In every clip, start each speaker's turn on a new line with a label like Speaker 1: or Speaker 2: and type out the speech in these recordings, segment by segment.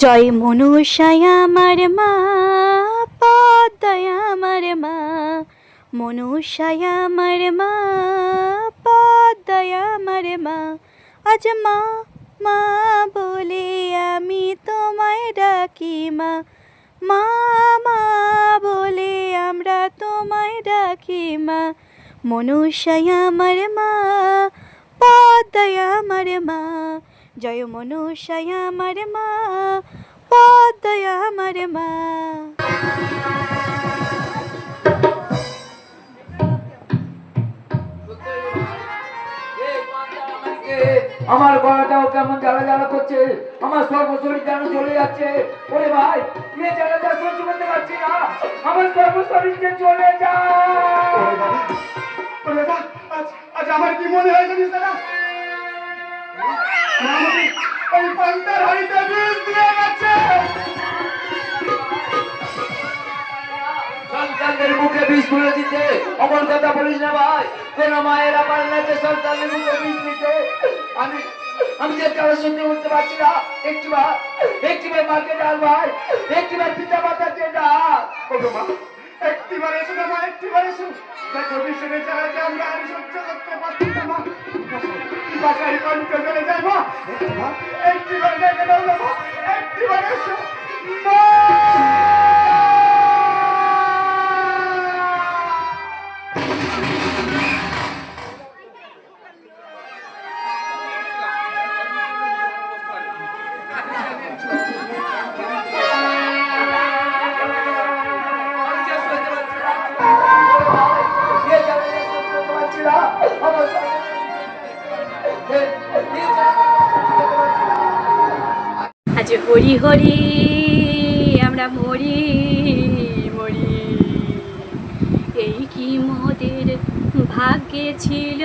Speaker 1: জয় মনুষায় আমার মা পদ্ময় আমার মা। মনুষায় আমার মা পদ্ময় আমার মা। আজ মা মা বলে আমি তোমায় ডাকি মা। মা মা বলে আমরা তোমায় ডাকি মা। মনুষায় আমার মা পদ্ময় আমার মা। জয় মনুষায় আমার মা পদ্ময় আমার মা।
Speaker 2: আমার গলাটাও কেমন জ্বালা জ্বালা করছে? আমার সর্বশরীর যেন চলে যাচ্ছে। ওরে ভাই এ জ্বালা যা সহ্য করতে পারছি না। আমার সর্বশরীর যে চলে যায়।
Speaker 3: আজ আজ আমার কি মনে হয় জানিস দাদা?
Speaker 2: মুখে বিষ তুলে দিতে। অমন কথা বলিস না ভাই। কোন মায়েরা পারে যে দিতে। আমি আমি যে কারও সত্যি উঠতে পারছি না। একটিবার ভাই। একটিবার পিতা মাতাকে ডাল
Speaker 3: ওগো মা একটিবার এসো না মা, একটিবার এসো। দেখো বিষণে যারা যে আমরা আর সহ্য করতে পারছি না বাসায় কণ্ঠ চলে যায় একটি একটিবার দেখে দাও না
Speaker 1: আজ হরি হরি আমরা মরি মরি। এই কি মোদের ভাগ্যে ছিল?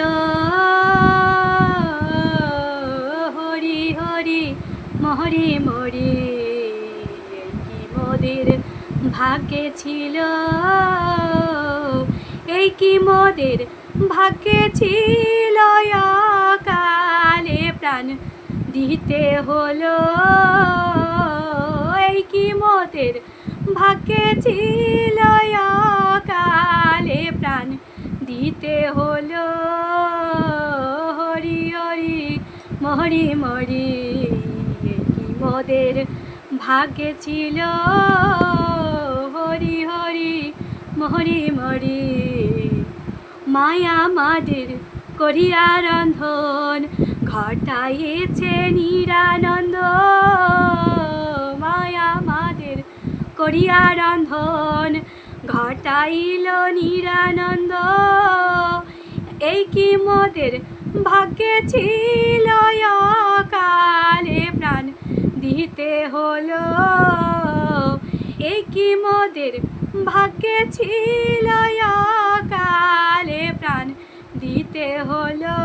Speaker 1: হরি হরি, মরি এই কি মোদের ভাগ্যে ছিল? এই কি মোদের ভাগ্যে ছিল? প্রাণ দিতে হলো। এই কি মোদের ভাগ্যে ছিল কালে প্রাণ দিতে হলো। হরি হরি মরি মরি কি মোদের ভাগ্যে ছিল? হরি হরি মরি মরি মায়া মাদের করিয়া রন্ধন ঘটাইছে নিরানন্দ। মায়া মাদের করিয়া রন্ধন ঘটাইল নিরানন্দ। এই কি মোদের ভাগ্যে ছিল কালে প্রাণ দিতে হলো? এই কি মোদের ভাগ্যে ছিল কালে প্রাণ দিতে হলো।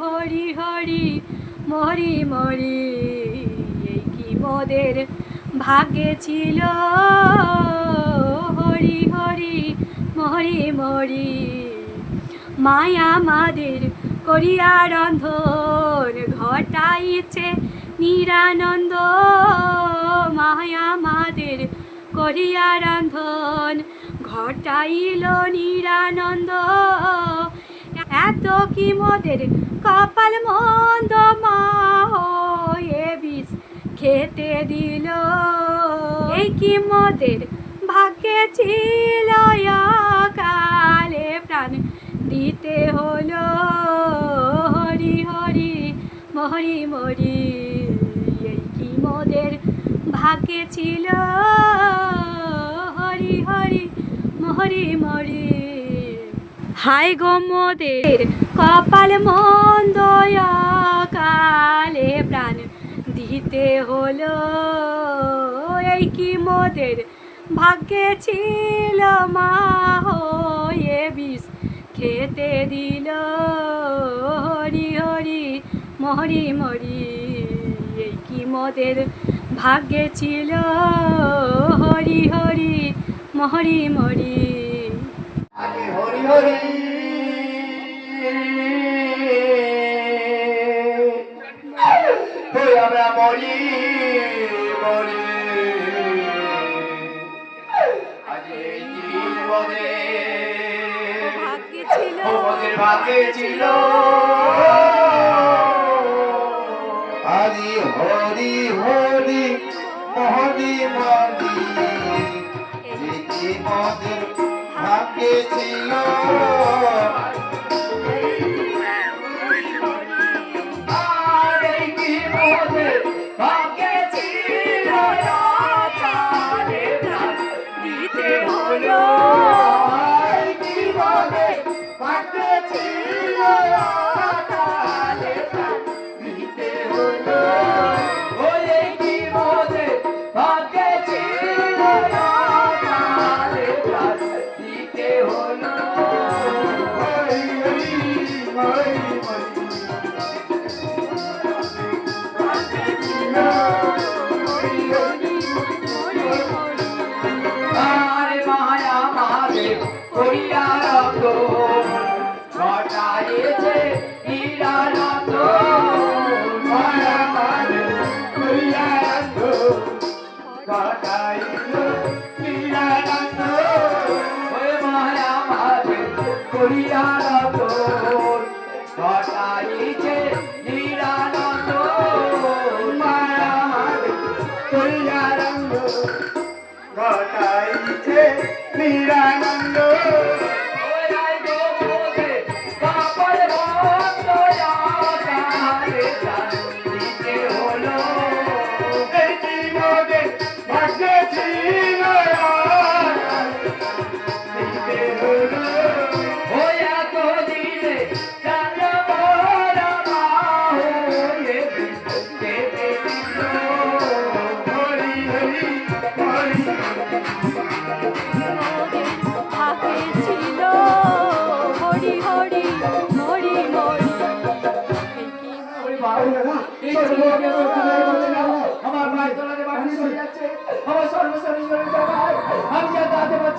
Speaker 1: হরি হরি, মরি মরি, এই কি মোদের ভাগ্যে ছিল? হরি হরি, মরি মরি, মায়া মাদের করিয়া রন্ধন ঘটাইছে নিরানন্দ। মায়া মাদের করিয়া রন্ধন ঘটাইল নিরানন্দ। এত কি মোদের কপাল মন্দ মা হয়ে বিষ খেতে দিল। এই কি মোদের ভাগ্যে ছিল কালে প্রাণ দিতে হলো। হরি হরি মরি মরি এই কি মোদের ভাগ্যে ছিল মরি মরি। হাই গো মোদের কপাল মন্দ কালে প্রাণ দিতে হলো। এই কি মোদের ভাগ্যে ছিল মা হয়ে বিষ খেতে দিল। হরি হরি, মরি মরি। এই কি মোদের ভাগ্যে ছিল? হরি হরি, মরি মরি।
Speaker 2: আমি হরি হরি। হই আমরা মরি
Speaker 3: মরি। ভাগ্যে ছিল।
Speaker 2: ভাগ্যে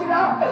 Speaker 2: যা দাঁড়াতে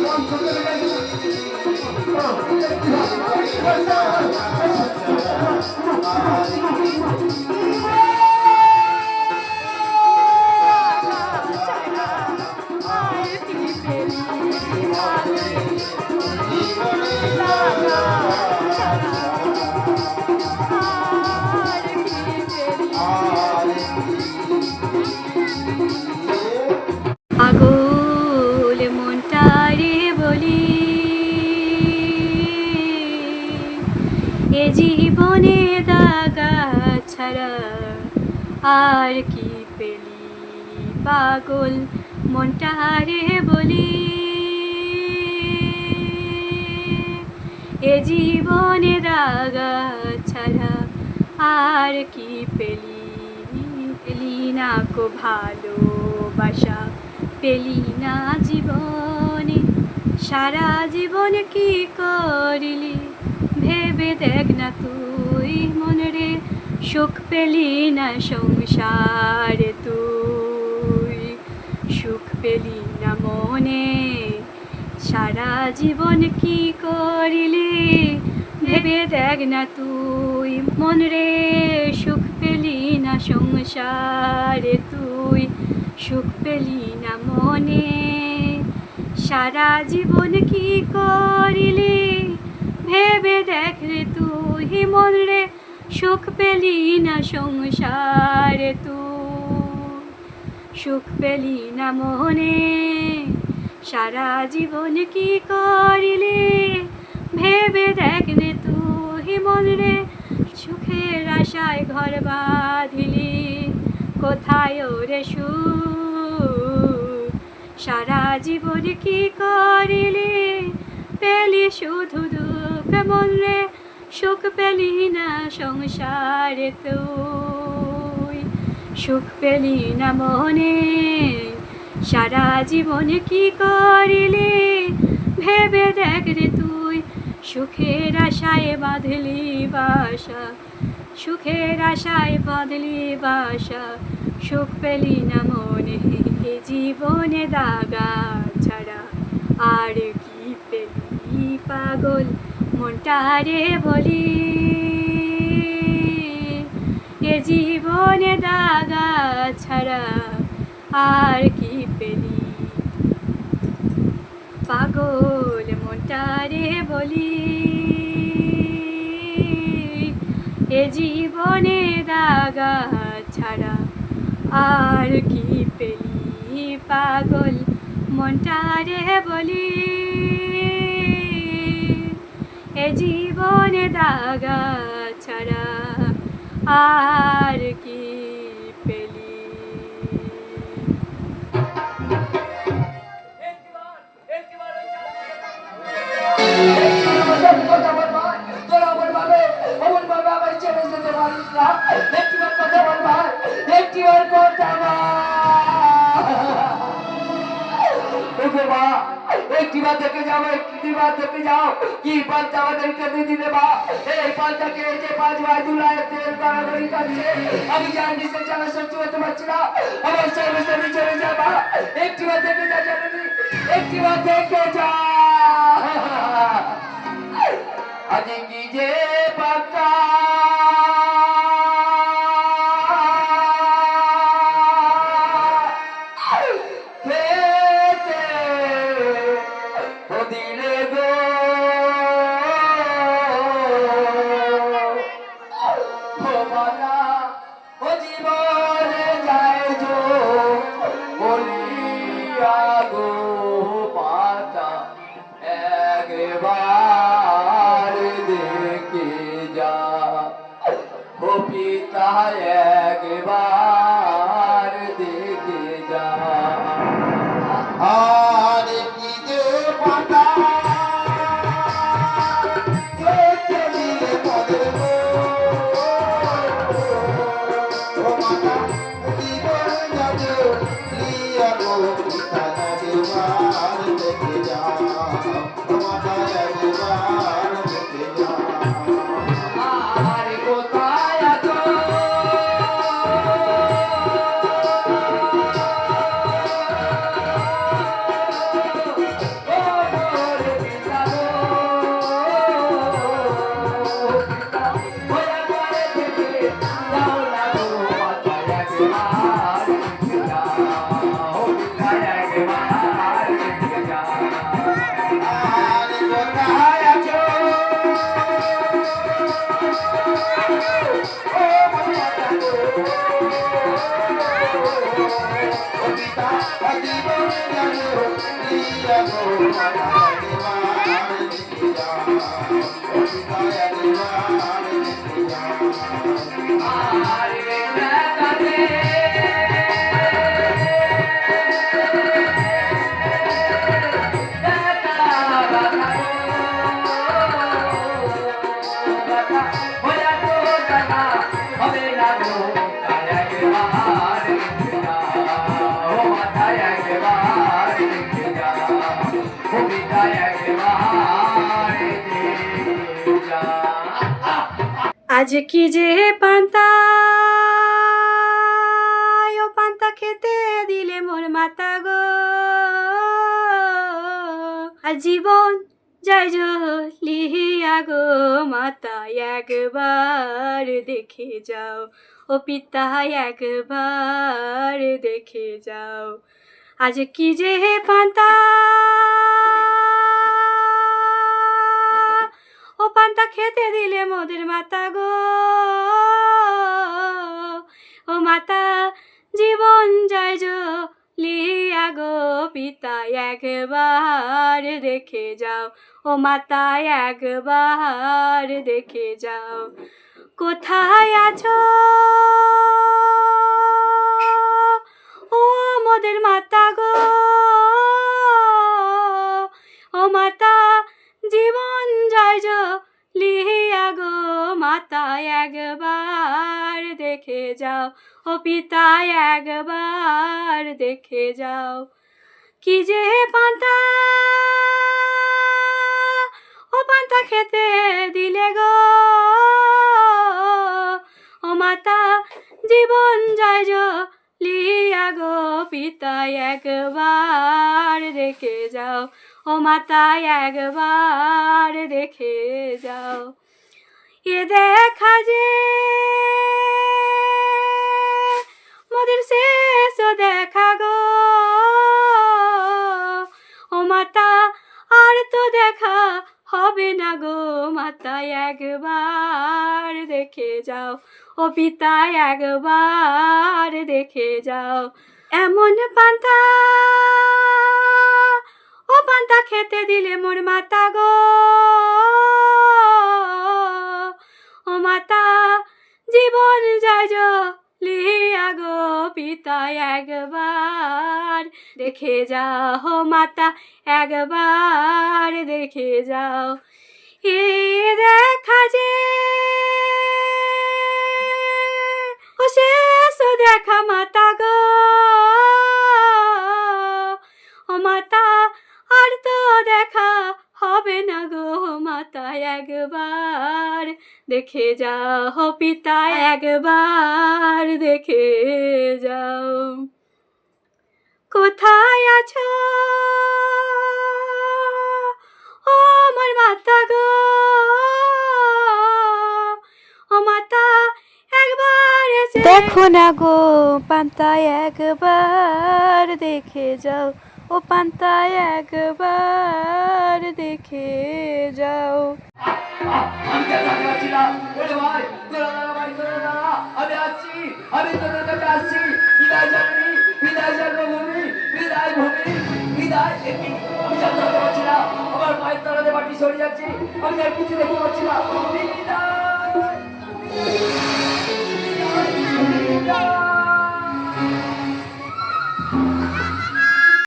Speaker 2: পাগল
Speaker 3: মনারে
Speaker 1: আর কি পেলি পাগল? মনটা মনটারে বলি। এ জীবনে দাগা ছাড়া আর কি পেলি? পেলি না কো ভালোবাসা? পেলি না জীবনে? সারা জীবনে কি করিলি? ভেবে দেখ না তুই মনে সুখ পেলি না সংসারে তুই? সুখ পেলি না মনে? সারা জীবন কি করিলি? ভেবে দেখ না তুই মন রে। সুখ পেলি না সংসারে তুই? সুখ পেলি না মনে? সারা জীবন কি করিলি? ভেবে দেখ রে তুই মন রে। সুখ পেলি না সংসারে তু। সুখ পেলি না মনে, সারা জীবন কি করিলি? ভেবে দেখ নে তুই মন রে সুখের আশায় ঘর বাঁধিলি। কোথায় রে সুখ? সারা জীবন কি করিলি? পেলি শুধু দুঃখ মন রে সুখ পেলি না সংসারে তুই। সুখ পেলি না মনে, সারা জীবনে কি করিলি? ভেবে দেখ রে তুই, সুখের আশায় বাঁধলি বাসা। সুখের আশায় বাঁধলি বাসা। সুখ পেলি না মনে জীবনে দাগা ছাড়া আর কি পেলি পাগল? মনটারে বলি এ জীবনে দাগা ছাড়া আর কি পেলি? পাগল মনটারে বলি এ জীবনে দাগা ছাড়া আর কি পেলি? পাগল মনটারে বলি এ জীবনে দাগা ছাড়া আর কি পেলি?
Speaker 2: একটিবার একটিবার দেখে যাও একটিবার দেখে যাও কি পাল্টা আমাদেরকে দিয়ে দিলে বা এই পাল্টাকে এই যে পাঁচ ভাই দুলায় তেল বাড়াবাড়ি কাটছে আমি জানি সে জানা সহ্য করতে পারছি না আমার সঙ্গে সঙ্গে চলে যা বা একটিবার দেখে যা জানি একটিবার দেখে যা আজ কি যে পাতা খেতে
Speaker 1: আজ কি যে পান্তা? ও পান্তা খেতে দিলে মোর মাতা গো। আর জীবন যাই লিহিয়া গো মাতা একবার দেখে যাও। ও পিতা একবার দেখে যাও। আজ কি যে পান্তা? ও পান্তা খেতে দিলে মোদের মাতা গো। ও মাতা, জীবন যায় লিয়া গো, পিতা একবার দেখে যাও। ও মাতা, একবার দেখে যাও। কোথায় আছো? ও মোদের মাতা গো। ও মাতা জীবন জয় লিহিয়া গো মাতা একবার দেখে যাও, ও পিতা একবার দেখে যাও। কি যে পান্তা, ও পান্তা খেতে দিলে গো, ও মাতা, জীবন যায় লিয়া গো পিতা একবার দেখে যাও। ও মাতা একবার দেখে যাও। এ দেখা যে মোদের শেষ দেখা গো। ও মাতা, আর তো দেখা হবে না গো। মাতা একবার দেখে যাও। ও পিতা একবার দেখে যাও। এমন পান্তা ও পান্তা খেতে দিলে মোর মাতা গো। ও মাতা, জীবন যায় লিয়া গো পিতা একবার। দেখে যাও মাতা, একবার দেখে যাও। এ দেখা যে ও শেষ দেখা মাতা গো। একবার দেখে যাও পিতা, একবার দেখে যাও। কোথায় আছো? ও আমার মাতা গো। ও মাতা, একবার দেখো না গো পান্তায় একবার দেখে যাও। ও পান্তায় একবার দেখে যাও।
Speaker 2: আমি কেন থাকতে পারছি ওরে ভাই, তোরা দাঁড়া ভাই তোরা দাঁড়া আমি আসছি, আমি তোদের কাছে আসছি। বিদায় জানি বিদায় জন্মভূমি, বিদায় ভূমি, বিদায় এটি আমি জানতে পারছি না। আমার পায়ের তলাতে মাটি সরে যাচ্ছে। আমি আর কিছু দেখতে পাচ্ছি না। বিদায়।